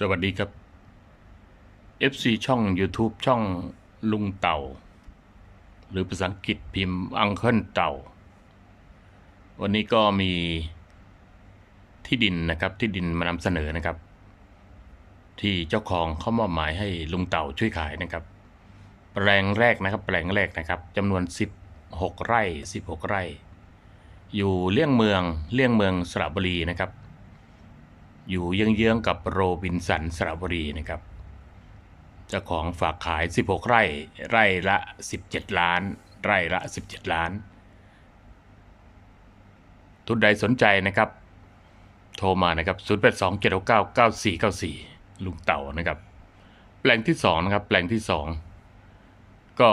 สวัสดีครับ FC ช่อง YouTube ช่องลุงเต่า หรือภาษาอังกฤษพิมพ์อังเคิลเต่า วันนี้ก็มีที่ดินนะครับที่ดินมานำเสนอนะครับ ที่เจ้าของเขามอบหมายให้ลุงเต่าช่วยขายนะครับ แปลงแรกนะครับ แปลงแรกนะครับจำนวน 16 ไร่ 16 ไร่ อยู่เลี่ยงเมืองเลี่ยงเมืองสระบุรีนะครับ อยู่เยื้องๆกับโรบินสันสระบุรีนะครับเจ้าของฝากขาย 16 ไร่ ไร่ละ 17 ล้าน ไร่ละ 17 ล้าน ทุนใดสนใจนะครับ โทรมานะครับ 082 769 9494 ลุงเต่านะครับ แปลงที่ 2 นะครับ แปลงที่ 2 ก็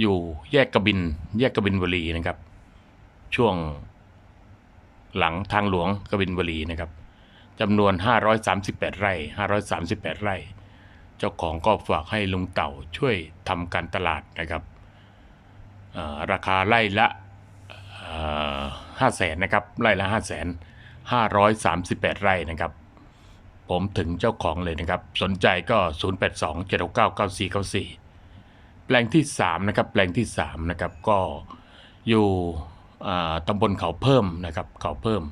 อยู่แยกกระบิน แยกกระบินบุรีนะครับ ช่วงหลังทางหลวงกบินบุรีนะครับ จำนวน 538 ไร่ 538 ไร่ เจ้าของก็ฝากให้ลุงเต่าช่วยทำการตลาดนะครับ ราคาไร่ละห้าแสนนะครับ ไร่ละห้าแสนห้าร้อยสามสิบแปดไร่นะครับ ผมถึงเจ้าของเลยนะครับ สนใจก็ 0 8 2 7 6 9 9 4 9 4 แปลงที่ 3 นะครับ แปลงที่ 3 นะครับ ก็อยู่ตำบลเขาเพิ่มนะครับ เขาเพิ่ม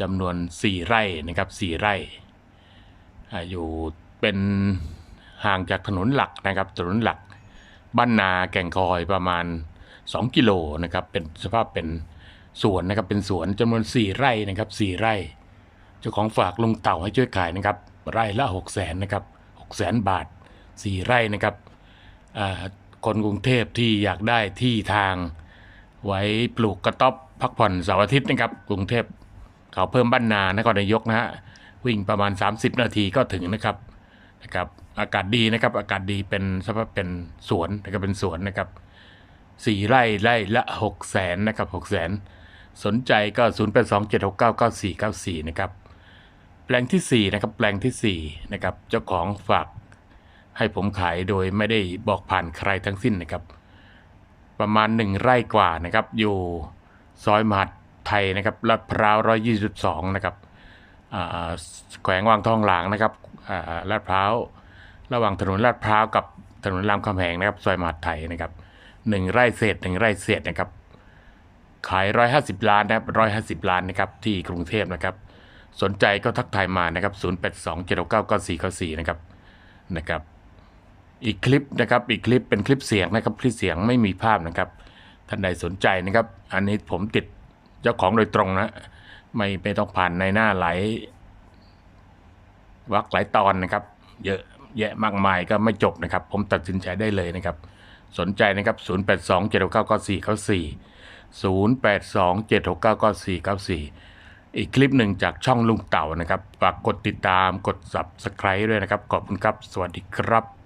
จำนวน 4 ไร่นะครับ4ไร่อยู่เป็นห่างจากถนนหลักนะครับถนนหลักบ้านนาแก่งคอยประมาณ 2 กิโลนะครับเป็นสภาพเป็นสวนนะครับเป็นสวนจำนวน 4 ไร่นะครับ4ไร่ เจ้าของฝากลุงเต่าให้ช่วยขายนะครับไร่ละ6 0แสนนะครับ6แสนบาท 4 ไร่นะครับคนกรุงเทพที่อยากได้ที่ทางไว้ปลูกกระต๊อบพักผ่อนเสาร์อาทิตย์นะครับ กรุงเทพ เขาเพิ่มบ้านนานครนายกนะฮะวิ่งประมาณ 30 นาทีก็ถึงนะครับนะครับ อากาศดีนะครับ อากาศดีเป็นสภาพเป็นสวนนะครับเป็นสวนนะครับสี่ไร่ไร่ละ6 0แสนนะครับ6 0แสนสนใจก็ 0 8 2 7 6 9 9 4 9 4 นะครับ แปลงที่ 4 นะครับ แปลงทีสี่ 4 นะครับ เจ้าของฝากให้ผมขายโดยไม่ได้บอกผ่านใครทั้งสิ้นนะครับ ประมาณ 1 ไร่กว่านะครับ อยู่ซอยมหาด ไทยนะครับลาดพร้าว122 นะครับแขวงวังทองหลางนะครับลาดพร้าวระหว่างถนนลาดพร้าวกับถนนรามคำแหงนะครับซอยมหาดไทยนะครับหนึ่งไร่เศษหนึ่งไร่เศษนะครับขาย 150 ล้านนะครับ 150 ล้านนะครับที่กรุงเทพนะครับ สนใจก็ทักทายมานะครับ 082 769 9494 นะครับนะครับ อีกคลิปนะครับอีกคลิปเป็นคลิปเสียงนะครับคลิปเสียงไม่มีภาพนะครับท่านใดสนใจนะครับ อันนี้ผมติด เจ้าของโดยตรงนะ ไม่ไม่ต้องผ่านในหน้าหลายวักหลายตอนนะครับ เยอะแยะมากมายก็ไม่จบนะครับ ผมตัดสินใจได้เลยนะครับ สนใจนะครับ 082 769 9494 082 769 9494 อีกคลิปหนึ่งจากช่องลุงเต่านะครับ ฝากกดติดตามกด subscribe ด้วยนะครับ ขอบคุณครับ สวัสดีครับ